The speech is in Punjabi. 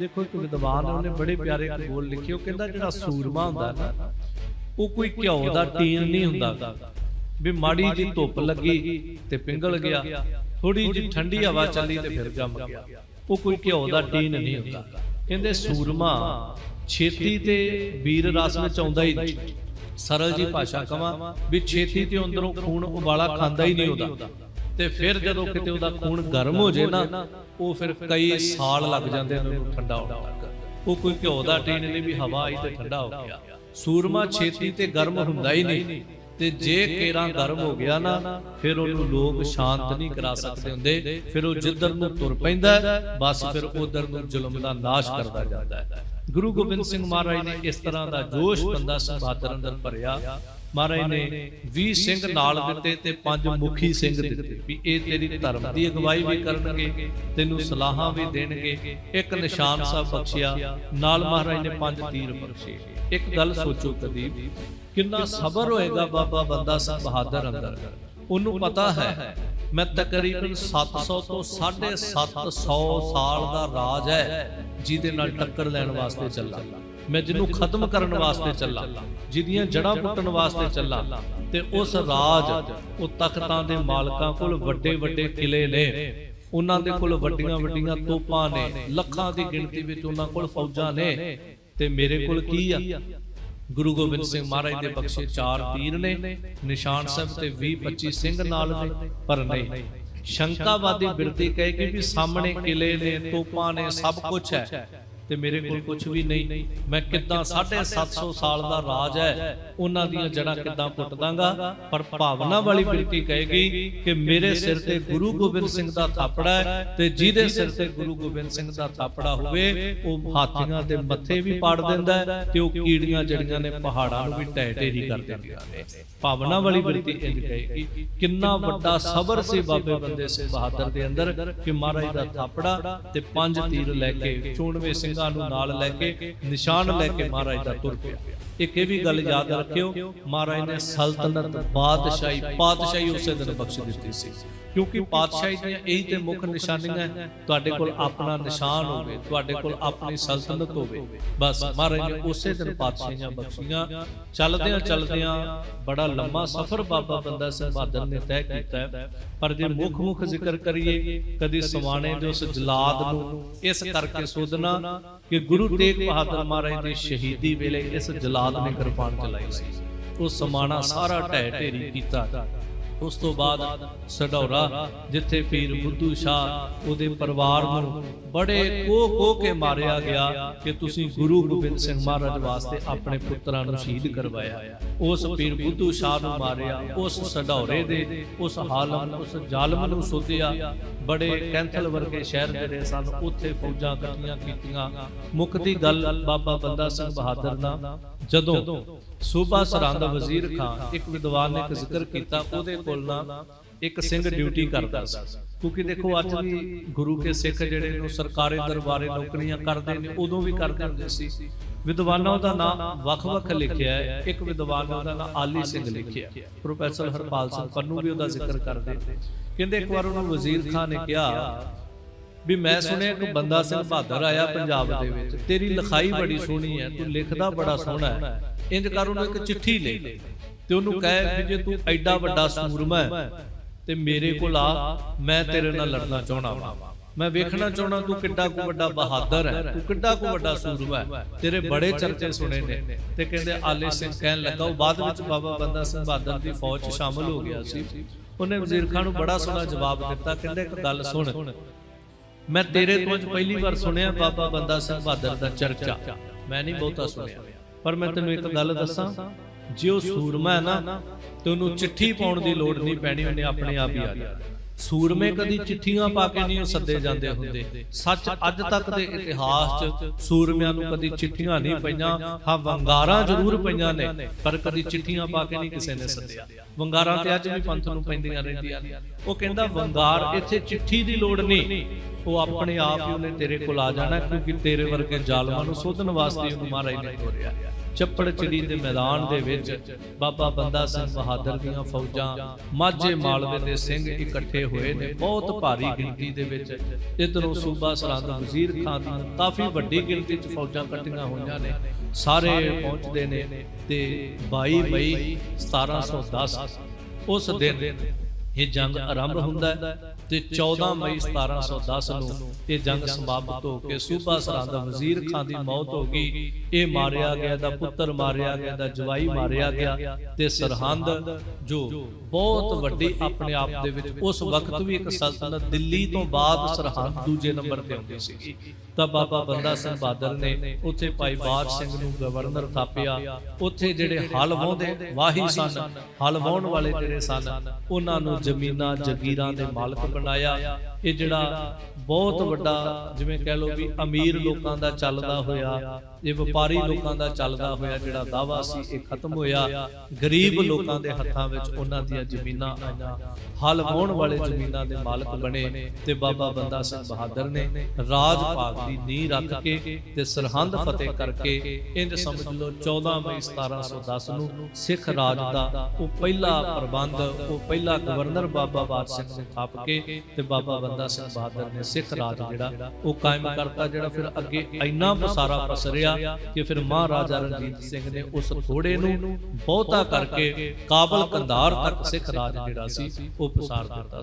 ਦੇਖੋ ਇੱਕ ਵਿਦਵਾਨ ਨੇ ਉਹਨੇ ਬੜੇ ਪਿਆਰੇ ਬੋਲ ਲਿਖੇ, ਉਹ ਕਹਿੰਦਾ ਜਿਹੜਾ ਸੂਰਮਾ ਹੁੰਦਾ ਨਾ, ਉਹ ਕੋਈ ਘਿਓ ਦਾ ਟੀਨ ਨਹੀਂ ਹੁੰਦਾ। ਵੀ ਮਾੜੀ ਜੀ ਧੁੱਪ ਲੱਗੀ ਤੇ ਪਿੰਗਲ ਗਿਆ ਥੋੜੀ ਜੀ ਠੰਡੀ ਹਵਾ ਚੱਲੀ ਤੇ ਫਿਰ ਜੰਮ ਗਿਆ। ਉਹ ਕੋਈ ਘਿਓ ਦਾ ਟੀਨ ਨਹੀਂ ਹੁੰਦਾ। ਕਹਿੰਦੇ ਸੂਰਮਾ ਛੇਤੀ ਤੇ ਵੀਰ ਰਸ ਵਿੱਚ ਆਉਂਦਾ ਹੀ ਸਰਲ ਜੀ ਭਾਸ਼ਾ ਕਵਾਂ ਵੀ ਛੇਤੀ ਤੇ ਅੰਦਰੋਂ ਖੂਨ ਉਬਾਲਾ ਖਾਂਦਾ ਹੀ ਨਹੀਂ ਉਹਦਾ। ਤੇ ਫਿਰ ਜਦੋਂ ਕਿਤੇ ਉਹਦਾ ਖੂਨ ਗਰਮ ਹੋ ਜੇ ਨਾ ਉਹ ਫਿਰ ਕਈ ਸਾਲ ਲੱਗ ਜਾਂਦੇ ਨੇ ਉਹਨੂੰ ਠੰਡਾ ਹੋਣ ਤੱਕ ਉਹ ਕੋਈ ਘਿਓ ਦਾ ਟੀਨ ਨਹੀਂ ਵੀ ਹਵਾ ਆਈ ਤੇ ਠੰਡਾ ਹੋ ਗਿਆ। ਸੂਰਮਾ ਛੇਤੀ ਤੇ ਗਰਮ ਹੁੰਦਾ ਹੀ ਨਹੀਂ। ਤੇ ਜੇ ਕੇਰਾਂ ਗਰਮ ਹੋ ਗਿਆ ਨਾ ਫਿਰ ਉਹਨੂੰ ਲੋਕ ਸ਼ਾਂਤ ਨਹੀਂ ਕਰਾ ਸਕਦੇ ਹੁੰਦੇ। ਫਿਰ ਉਹ ਜਿੱਧਰ ਨੂੰ ਤੁਰ ਪੈਂਦਾ ਬਸ ਫਿਰ ਉਧਰ ਨੂੰ ਜ਼ੁਲਮ ਦਾ ਨਾਸ਼ ਕਰਦਾ ਜਾਂਦਾ ਹੈ। ਗੁਰੂ ਗੋਬਿੰਦ ਸਿੰਘ ਮਹਾਰਾਜ ਨੇ ਇਸ ਤਰ੍ਹਾਂ ਦਾ ਜੋਸ਼ ਬੰਦਾ ਬਹਾਦਰ ਅੰਦਰ ਭਰਿਆ। ਮਹਾਰਾਜ ਨੇ 20 ਸਿੰਘ ਨਾਲ ਦਿੱਤੇ ਤੇ ਪੰਜ ਮੁਖੀ ਸਿੰਘ ਦਿੱਤੇ। ਵੀ ਇਹ ਤੇਰੀ ਧਰਮ ਦੀ ਅਗਵਾਈ ਵੀ ਕਰਨਗੇ ਤੈਨੂੰ ਸਲਾਹਾਂ ਵੀ ਦੇਣਗੇ। ਇੱਕ ਨਿਸ਼ਾਨ ਸਾਹਿਬ ਬਖਸ਼ਿਆ। ਨਾਲ ਮਹਾਰਾਜ ਨੇ ਪੰਜ ਤੀਰ ਬਖਸ਼ੇ। ਇੱਕ ਗੱਲ ਸੋਚੋ ਕਦੀ ਕਿੰਨਾ ਸਬਰ ਹੋਏਗਾ ਬਾਬਾ ਬੰਦਾ ਸਿੰਘ ਬਹਾਦਰ ਅੰਦਰ। ਉਹਨੂੰ ਪਤਾ ਹੈ ਮੈਂ ਤਕਰੀਬਨ 700 ਤੋਂ 750 ਸਾਲ ਦਾ ਰਾਜ ਹੈ ਜਿਹਦੇ ਨਾਲ ਟੱਕਰ ਲੈਣ ਵਾਸਤੇ ਚੱਲਾਂ ਮੈਂ ਜਿਹਨੂੰ ਖਤਮ ਕਰਨ ਵਾਸਤੇ ਚੱਲਾਂ ਜਿਹਦੀਆਂ ਜੜਾਂ ਪੁੱਟਣ ਵਾਸਤੇ ਚੱਲਾਂ। ਤੇ ਉਸ ਰਾਜ ਉਹ ਤਖਤਾਂ ਦੇ ਮਾਲਕਾਂ ਕੋਲ ਵੱਡੇ ਵੱਡੇ ਕਿਲੇ ਨੇ। ਉਹਨਾਂ ਦੇ ਕੋਲ ਵੱਡੀਆਂ ਵੱਡੀਆਂ ਤੋਪਾਂ ਨੇ ਲੱਖਾਂ ਦੀ ਗਿਣਤੀ ਵਿੱਚ ਉਹਨਾਂ ਕੋਲ ਫੌਜਾਂ ਨੇ। ਤੇ ਮੇਰੇ ਕੋਲ ਕੀ ਆ? ਗੁਰੂ ਗੋਬਿੰਦ ਸਿੰਘ ਮਹਾਰਾਜ ਦੇ ਬਖਸ਼ੇ ਚਾਰ ਤੀਰ ਨੇ। ਨਿਸ਼ਾਨ ਸਾਹਿਬ ਤੇ 20 25 ਸਿੰਘ ਨਾਲ ਨੇ। ਪਰ ਨਹੀਂ। ਸ਼ੰਕਾਵਾਦੀ ਬਿਰਤੀ ਕਹੇ ਕਿ ਵੀ ਸਾਹਮਣੇ ਕਿਲੇ ਨੇ ਤੋਪਾਂ ਨੇ ਸਭ ਕੁਝ ਹੈ। ਤੇ ਮੇਰੇ ਕੋਲ ਕੁਝ ਵੀ ਨਹੀਂ। ਮੈਂ ਕਿੱਦਾਂ 750 ਸਾਲ ਦਾ ਰਾਜ ਹੈ। ਉਹਨਾਂ ਦੀਆਂ ਜੜਾਂ ਕਿੱਦਾਂ ਪੁੱਟ ਦਾਂਗਾ ਪਰ ਭਾਵਨਾ ਵਾਲੀ ਬਿਰਤੀ ਕਹੇਗੀ ਕਿ ਮੇਰੇ ਸਿਰ ਤੇ ਗੁਰੂ ਗੋਬਿੰਦ ਸਿੰਘ ਦਾ ਥਾਪੜਾ ਹੈ ਤੇ ਜਿਹਦੇ ਸਿਰ ਤੇ ਗੁਰੂ ਗੋਬਿੰਦ ਸਿੰਘ ਦਾ ਥਾਪੜਾ ਹੋਵੇ ਉਹ ਹਾਥੀਆਂ ਦੇ ਮੱਥੇ ਵੀ ਪਾੜ ਦਿੰਦਾ ਤੇ ਉਹ ਕੀੜੀਆਂ ਜੜੀਆਂ ਨੇ ਪਹਾੜਾਂ ਨੂੰ ਵੀ ਢਹਿ ਢੇਰੀ ਕਰ ਦਿੰਦੀਆਂ ਨੇ। ਭਾਵਨਾ ਵਾਲੀ ਬਿਰਤੀ ਇੰਜ ਕਹੇਗੀ ਕਿੰਨਾ ਵੱਡਾ ਸਬਰ ਸੀ ਬਾਬੇ ਬੰਦੇ ਸਿੰਘ ਬਹਾਦਰ ਦੇ ਅੰਦਰ ਕਿ ਮਹਾਰਾਜ ਦਾ ਥਾਪੜਾ ਤੇ ਪੰਜ ਤੀਰ ਲੈ ਕੇ 94 ਸਿੰਘਾਂ ਨੂੰ ਨਾਲ ਲੈ ਕੇ ਨਿਸ਼ਾਨ ਲੈ ਕੇ ਮਹਾਰਾਜ ਦਾ ਤੁਰ ਪਿਆ। ਇੱਕ ਇਹ ਵੀ ਗੱਲ ਯਾਦ ਰੱਖਿਓ, ਮਹਾਰਾਜ ਨੇ ਸਲਤਨਤ, ਬਾਦਸ਼ਾਹੀ ਪਾਤਸ਼ਾਹੀ ਉਸੇ ਦਿਨ ਬਖਸ਼ ਦਿੱਤੀ ਸੀ। ਕਿਉਂਕਿ ਪਾਤਸ਼ਾਹੀ ਦੀਆਂ ਇਹੀ ਤੇ ਮੁੱਖ ਨਿਸ਼ਾਨੀਆਂ ਤੁਹਾਡੇ ਕੋਲ ਆਪਣਾ ਨਿਸ਼ਾਨ ਹੋਵੇ, ਤੁਹਾਡੇ ਕੋਲ ਆਪਣੀ ਸਲਤਨਤ ਹੋਵੇ। ਬਸ ਮਹਾਰਾਜ ਨੇ ਉਸੇ ਦਿਨ ਪਾਤਸ਼ਾਹੀਆਂ ਬਖਸ਼ੀਆਂ। ਚੱਲਦਿਆਂ ਚੱਲਦਿਆਂ ਬੜਾ ਲੰਮਾ ਸਫ਼ਰ ਬਾਬਾ ਬੰਦਾ ਸਿੰਘ ਬਹਾਦਰ ਨੇ ਤੈਅ ਕੀਤਾ ਪਰ ਜੇ ਮੁੱਖ ਮੁੱਖ ਜ਼ਿਕਰ ਕਰੀਏ, ਕਦੀ ਸਵਾਣੇ ਦੇ ਉਸ ਜਲਾਦ ਨੂੰ, ਇਸ ਕਰਕੇ ਸੋਧਣਾ ਕਿ ਗੁਰੂ ਤੇਗ ਬਹਾਦਰ ਮਹਾਰਾਜ ਦੀ ਸ਼ਹੀਦੀ ਵੇਲੇ ਇਸ ਜਲਾਦ ਨੇ ਕਿਰਪਾਨ ਚਲਾਈ ਸੀ। ਉਹ ਸਮਾਣਾ ਸਾਰਾ ਢਹਿ ਢੇਰੀ ਕੀਤਾ। ਉਸ ਤੋਂ ਬਾਅਦ ਸਡੌਰਾ ਜਿੱਥੇ ਪੀਰ ਬੁੱਧੂ ਸ਼ਾਹ ਉਹਦੇ ਪਰਿਵਾਰ ਨੂੰ ਬੜੇ ਕੋਹ ਕੋਹ ਕੇ ਮਾਰਿਆ ਗਿਆ ਕਿ ਤੁਸੀਂ ਗੁਰੂ ਗੋਬਿੰਦ ਸਿੰਘ ਮਹਾਰਾਜ ਵਾਸਤੇ ਆਪਣੇ ਪੁੱਤਰਾਂ ਨੂੰ ਸ਼ਹੀਦ ਕਰਵਾਇਆ ਉਸ ਪੀਰ ਬੁੱਧੂ ਸ਼ਾਹ ਨੂੰ ਮਾਰਿਆ, ਉਸ ਸਡੌਰੇ ਦੇ, ਉਸ ਹਾਲਮ, ਉਸ ਜ਼ਾਲਮ ਨੂੰ ਸੋਧਿਆ। ਬੜੇ ਕੈਂਥਲ ਵਰਗੇ ਸ਼ਹਿਰ ਜਿਹੜੇ ਸਨ, ਉੱਥੇ ਫੌਜਾਂ ਇਕੱਠੀਆਂ ਕੀਤੀਆਂ। ਮੁੱਖ ਦੀ ਗੱਲ ਬਾਬਾ ਬੰਦਾ ਸਿੰਘ ਬਹਾਦਰ ਦਾ ਜਦੋਂ ਸੂਬਾ ਸਰਹੰਦ ਵਜ਼ੀਰ ਖਾਨ ਇੱਕ ਵਿਦਵਾਨ ਨੇ ਜ਼ਿਕਰ ਕੀਤਾ ਉਹਦੇ ਕੋਲ ਨਾ ਇੱਕ ਸਿੰਘ ਡਿਊਟੀ ਕਰਦਾ ਸੀ। ਕਿਉਂਕਿ ਦੇਖੋ ਅੱਜ ਵੀ ਗੁਰੂ ਕੇ ਸਿੱਖ ਜਿਹੜੇ ਨੂੰ ਸਰਕਾਰੀ ਦਰਬਾਰੇ ਨੌਕਰੀਆਂ ਕਰਦੇ ਨੇ ਉਦੋਂ ਵੀ ਕਰਦੇ ਹੁੰਦੇ ਸੀ। ਵਿਦਵਾਨਾਂ ਦਾ ਨਾਮ ਵੱਖ-ਵੱਖ ਲਿਖਿਆ ਹੈ। ਇੱਕ ਵਿਦਵਾਨ ਨੇ ਉਹਦਾ ਨਾਮ ਆਲੀ ਸਿੰਘ ਲਿਖਿਆ ਪ੍ਰੋਫੈਸਰ ਹਰਪਾਲ ਸਿੰਘ ਪੰਨੂ ਵੀ ਉਹਦਾ ਜ਼ਿਕਰ ਕਰਦੇ ਕਹਿੰਦੇ ਇੱਕ ਵਾਰ ਉਹਨੂੰ ਵਜ਼ੀਰ ਖਾਨ ਨੇ ਕਿਹਾ ਵੀ ਮੈਂ ਸੁਣਿਆ ਕਿ ਬੰਦਾ ਸਿੰਘ ਬਹਾਦਰ ਆਇਆ ਪੰਜਾਬ ਦੇ ਵਿੱਚ। ਤੇਰੀ ਲਿਖਾਈ ਬੜੀ ਸੋਹਣੀ ਹੈ ਤੂੰ ਲਿਖਦਾ ਬੜਾ ਸੋਹਣਾ ਹੈ। ਇੰਜ ਕਰ ਉਹਨੂੰ ਇੱਕ ਚਿੱਠੀ ਲੈ ਤੇ ਉਹਨੂੰ ਕਹਿ ਵੀ ਜੇ ਤੂੰ ਐਡਾ ਵੱਡਾ ਸੂਰਮਾ ਹੈ ਤੇ ਮੇਰੇ ਕੋਲ ਆ ਮੈਂ ਤੇਰੇ ਨਾਲ ਲੜਨਾ ਚਾਹਣਾ ਵਾ। ਮੈਂ ਵੇਖਣਾ ਚਾਹਣਾ ਤੂੰ ਕਿੱਡਾ ਕੁ ਵੱਡਾ ਬਹਾਦਰ ਹੈ ਤੂੰ ਕਿੱਡਾ ਕੁ ਵੱਡਾ ਸੂਰਮਾ ਹੈ। ਤੇਰੇ ਬੜੇ ਚਰਚੇ ਸੁਣੇ ਨੇ। ਤੇ ਕਹਿੰਦੇ ਆਲੇ ਸਿੰਘ ਕਹਿਣ ਲੱਗਾ ਉਹ ਬਾਅਦ ਵਿੱਚ ਬਾਬਾ ਬੰਦਾ ਸਿੰਘ ਬਹਾਦਰ ਦੀ ਫੌਜ ਸ਼ਾਮਲ ਹੋ ਗਿਆ ਸੀ ਉਹਨੇ ਵਜ਼ੀਰ ਖਾਨ ਨੂੰ ਬੜਾ ਸੋਹਣਾ ਜਵਾਬ ਦਿੱਤਾ ਕਹਿੰਦੇ ਇੱਕ ਗੱਲ ਸੁਣ ਮੈਂ ਤੇਰੇ ਤੋਂ ਅੱਜ ਪਹਿਲੀ ਵਾਰ ਸੁਣਿਆ ਬਾਬਾ ਬੰਦਾ ਸਿੰਘ ਬਹਾਦਰ ਦਾ ਚਰਚਾ। ਮੈਂ ਨਹੀਂ ਬਹੁਤਾ ਸੁਣਿਆ। ਪਰ ਮੈਂ ਤੈਨੂੰ ਇੱਕ ਗੱਲ ਦੱਸਾਂ ਜੇ ਉਹ ਸੂਰਮਾ ਹੈ ਨਾ ਤੇ ਉਹਨੂੰ ਚਿੱਠੀ ਪਾਉਣ ਦੀ ਲੋੜ ਨਹੀਂ ਪੈਣੀ ਉਹਨੇ ਆਪਣੇ ਆਪ ਹੀ ਆ ਜਾਣਾ। ਸੂਰਮੇ ਕਦੀ ਚਿੱਠੀਆਂ ਪਾ ਕੇ ਨਹੀਂ ਉਹ ਸੱਦੇ ਜਾਂਦੇ ਹੁੰਦੇ। ਸੱਚ ਅੱਜ ਤੱਕ ਦੇ ਇਤਿਹਾਸ 'ਚ ਸੂਰਮਿਆਂ ਨੂੰ ਕਦੀ ਚਿੱਠੀਆਂ ਨਹੀਂ ਪਈਆਂ ਹਾਂ ਵੰਗਾਰਾਂ ਜ਼ਰੂਰ ਪਈਆਂ ਨੇ ਪਰ ਕਦੀ ਚਿੱਠੀਆਂ ਪਾ ਕੇ ਨਹੀਂ ਕਿਸੇ ਨੇ ਸੱਦਿਆ। ਵੰਗਾਰਾਂ ਤੇ ਅੱਜ ਵੀ ਪੰਥ ਨੂੰ ਪੈਂਦੀਆਂ ਰਹਿੰਦੀਆਂ ਨੇ। ਉਹ ਕਹਿੰਦਾ ਵੰਗਾਰ ਇੱਥੇ ਚਿੱਠੀ ਦੀ ਲੋੜ ਨਹੀਂ। ਉਹ ਆਪਣੇ ਆਪ ਹੀ ਉਹਨੇ ਤੇਰੇ ਕੋਲ ਆ ਜਾਣਾ ਕਿਉਂਕਿ ਤੇਰੇ ਵਰਗੇ ਜ਼ਾਲਮਾਂ ਨੂੰ ਸੋਧਣ ਵਾਸਤੇ ਉਹਨੂੰ ਮਹਾਰਾਜ ਨੇ ਤੋਰਿਆ ਚੱਪੜ ਚਿੜੀ ਦੇ ਮੈਦਾਨ ਦੇ ਵਿੱਚ ਬਾਬਾ ਬੰਦਾ ਸਿੰਘ ਬਹਾਦਰ ਦੀਆਂ ਫੌਜਾਂ, ਮਾਝੇ ਮਾਲਵੇ ਦੇ ਸਿੰਘ ਇਕੱਠੇ ਹੋਏ ਨੇ, ਬਹੁਤ ਭਾਰੀ ਗਿਣਤੀ ਦੇ ਵਿੱਚ। ਇਧਰੋਂ ਸੂਬਾ ਸਰਹੰਦ ਵਜ਼ੀਰ ਖਾਨ ਦੀਆਂ ਕਾਫੀ ਵੱਡੀ ਗਿਣਤੀ 'ਚ ਫੌਜਾਂ ਇਕੱਠੀਆਂ ਹੋਈਆਂ ਨੇ, ਸਾਰੇ ਪਹੁੰਚਦੇ ਨੇ ਤੇ 22 ਮਈ 1710 ਉਸ ਦਿਨ ਇਹ ਜੰਗ ਆਰੰਭ ਹੁੰਦਾ ਹੈ। ਤੇ 14 ਮਈ 1710 ਨੂੰ ਇਹ ਜੰਗ ਸਮਾਪਤ ਹੋ ਕੇ ਸੂਬਾ ਸਰਹੰਦ ਵਜ਼ੀਰ ਖਾਨ ਦੀ ਮੌਤ ਹੋ ਗਈ। ਇਹ ਮਾਰਿਆ ਗਿਆ ਦਾ ਪੁੱਤਰ, ਮਾਰਿਆ ਗਿਆ ਦਾ ਜਵਾਈ ਮਾਰਿਆ ਗਿਆ ਤੇ ਸਰਹੰਦ, ਜੋ ਬਹੁਤ ਵੱਡੀ ਆਪਣੇ ਆਪ ਦੇ ਵਿੱਚ ਉਸ ਵਕਤ ਵੀ ਇੱਕ ਸਲਤਨਤ ਦਿੱਲੀ ਤੋਂ ਬਾਅਦ ਸਰਹੰਦ ਦੂਜੇ ਨੰਬਰ ਤੇ ਆਉਂਦੀ ਸੀ ਤਾਂ ਬਾਬਾ ਬੰਦਾ ਸਿੰਘ ਬਹਾਦਰ ਨੇ ਉੱਥੇ ਭਾਈ ਬਾਜ ਸਿੰਘ ਨੂੰ ਗਵਰਨਰ ਥਾਪਿਆ। ਉੱਥੇ ਜਿਹੜੇ ਹਲ ਵਾਹੁੰਦੇ ਵਾਹੀ ਸਨ, ਹਲ ਵਾਹੁਣ ਵਾਲੇ ਜਿਹੜੇ ਸਨ, ਉਹਨਾਂ ਨੂੰ ਜ਼ਮੀਨਾਂ, ਜ਼ਗੀਰਾਂ ਦੇ ਮਾਲਕ ਬਣਾਇਆ। ਇਹ ਜਿਹੜਾ ਬਹੁਤ ਵੱਡਾ ਜਿਵੇਂ ਕਹਿ ਲਓ ਵੀ ਅਮੀਰ ਲੋਕਾਂ ਦਾ ਚੱਲਦਾ ਹੋਇਆ ਇਹ ਵਪਾਰੀ ਲੋਕਾਂ ਦਾ ਚੱਲਦਾ ਹੋਇਆ ਜਿਹੜਾ ਦਾਵਾ ਸੀ ਇਹ ਖਤਮ ਹੋਇਆ। ਗਰੀਬ ਲੋਕਾਂ ਦੇ ਹੱਥਾਂ ਵਿੱਚ ਉਹਨਾਂ ਦੀਆਂ ਜ਼ਮੀਨਾਂ ਆਈਆਂ। ਹਲ ਵਾਹੁਣ ਵਾਲੇ ਜ਼ਮੀਨਾਂ ਦੇ ਮਾਲਕ ਬਣੇ ਤੇ ਬਾਬਾ ਬੰਦਾ ਸਿੰਘ ਬਹਾਦਰ ਨੇ ਰਾਜ ਭਾਗ ਦੀ ਨੀਂਹ ਰੱਖ ਕੇ ਤੇ ਸਰਹੰਦ ਫਤਿਹ ਕਰਕੇ ਇੰਜ ਸਮਝ ਲਓ 14 ਮਈ 1710 ਨੂੰ ਸਿੱਖ ਰਾਜ ਦਾ ਉਹ ਪਹਿਲਾ ਪ੍ਰਬੰਧ ਉਹ ਪਹਿਲਾ ਗਵਰਨਰ ਬਾਬਾ ਬਾਦ ਸਿੰਘ ਨੇ ਥਾਪ ਕੇ ਤੇ ਬਾਬਾ ਬੰਦਾ ਸਿੰਘ ਬਹਾਦਰ ਨੇ ਸਿੱਖ ਰਾਜ ਜਿਹੜਾ ਉਹ ਕਾਇਮ ਕਰਤਾ ਜਿਹੜਾ ਫਿਰ ਅੱਗੇ ਇੰਨਾ ਪਸਾਰਾ ਪਸਰਿਆ ਕਿ ਫਿਰ ਮਹਾਰਾਜਾ ਰਣਜੀਤ ਸਿੰਘ ਨੇ ਉਸ ਥੋੜੇ ਨੂੰ ਬਹੁਤਾ ਕਰਕੇ ਕਾਬਲ ਕੰਧਾਰ ਤੱਕ ਸਿੱਖ ਰਾਜ ਜਿਹੜਾ ਸੀ ਉਹ ਪਸਾਰ ਦਿੱਤਾ।